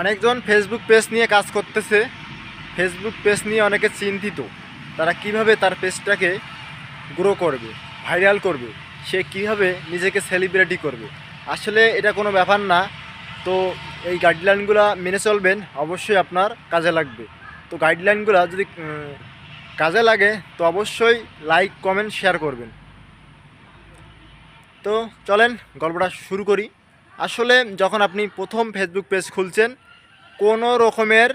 অনেকজন Facebook page নিয়ে কাজ করতেছে। ফেসবুক পেজ নিয়ে অনেকে চিন্তিত। তারা কীভাবে তার পেজটাকে গ্রো করবে ভাইরাল করবে? সে কীভাবে নিজেকে সেলিব্রিটি করবে? আসলে এটা কোনো ব্যাপার না। তো এই গাইডলাইনগুলো মেনে চলবেন, অবশ্যই আপনার কাজে লাগবে। তো গাইডলাইনগুলো যদি কাজে লাগে, তো অবশ্যই লাইক কমেন্ট শেয়ার করবেন। তো চলেন, গল্পটা শুরু করি। আসলে যখন আপনি প্রথম ফেসবুক পেজ খুলছেন, কোনো রকমের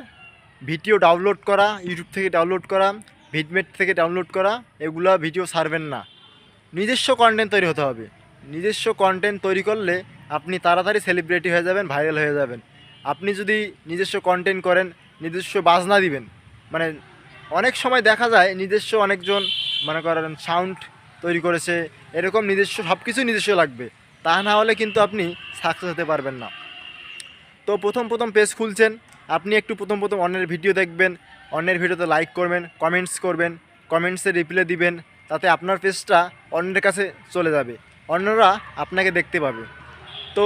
ভিডিও ডাউনলোড করা ইউটিউব থেকে ডাউনলোড করা ভিডমেট থেকে ডাউনলোড করা, এগুলা ভিডিও ছাড়বেন না। নিজস্ব কন্টেন্ট তৈরি হতে হবে। নিজস্ব কন্টেন্ট তৈরি করলে আপনি তাড়াতাড়ি সেলিব্রিটি হয়ে যাবেন ভাইরাল হয়ে যাবেন। আপনি যদি নিজস্ব কন্টেন্ট করেন, নিজস্ব বাজনা দিবেন মানে অনেক সময় দেখা যায় নিজস্ব অনেকজন, মনে করেন সাউন্ড তৈরি করেছে, এরকম নিজস্ব সব কিছু নিজস্ব লাগবে। তা না হলে কিন্তু আপনি সাকসেস হতে পারবেন না। তো প্রথম প্রথম পেজ খুলছেন, আপনি একটু প্রথম প্রথম অন্যের ভিডিও দেখবেন, অন্যের ভিডিওতে লাইক করবেন কমেন্টস করবেন কমেন্টসে রিপ্লাই দিবেন, তাতে আপনার পেজটা অন্যের কাছে চলে যাবে, অন্যরা আপনাকে দেখতে পাবে। তো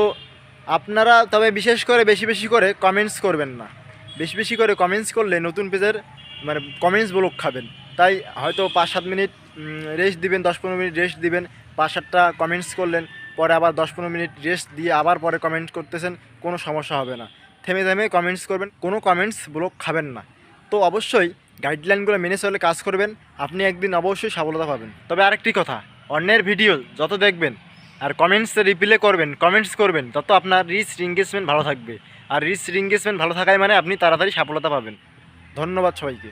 আপনারা তবে বিশেষ করে বেশি বেশি করে কমেন্টস করবেন না। বেশি বেশি করে কমেন্টস করলে নতুন পেজের মানে কমেন্টস ব্লক খাবেন। তাই হয়তো পাঁচ সাত মিনিট রেস্ট দিবেন, দশ পনেরো মিনিট রেস্ট দিবেন, পাঁচ সাতটা কমেন্টস করলেন পরে আবার দশ পনেরো মিনিট রেস্ট দিয়ে আবার পরে কমেন্ট করতেছেন, কোনো সমস্যা হবে না। থেমে থেমে কমেন্টস করবেন, কোনো কমেন্টস ব্লক খাবেন না। তো অবশ্যই গাইডলাইনগুলো মেনে চলে কাজ করবেন, আপনি একদিন অবশ্যই সফলতা পাবেন। তবে আরেকটি কথা, অন্যের ভিডিও যত দেখবেন আর কমেন্টসে রিপ্লে করবেন কমেন্টস করবেন, তত আপনার রিচ রিঙ্গেজমেন্ট ভালো থাকবে। আর রিচ রিঙ্গেজমেন্ট ভালো থাকায় মানে আপনি তাড়াতাড়ি সফলতা পাবেন। ধন্যবাদ সবাইকে।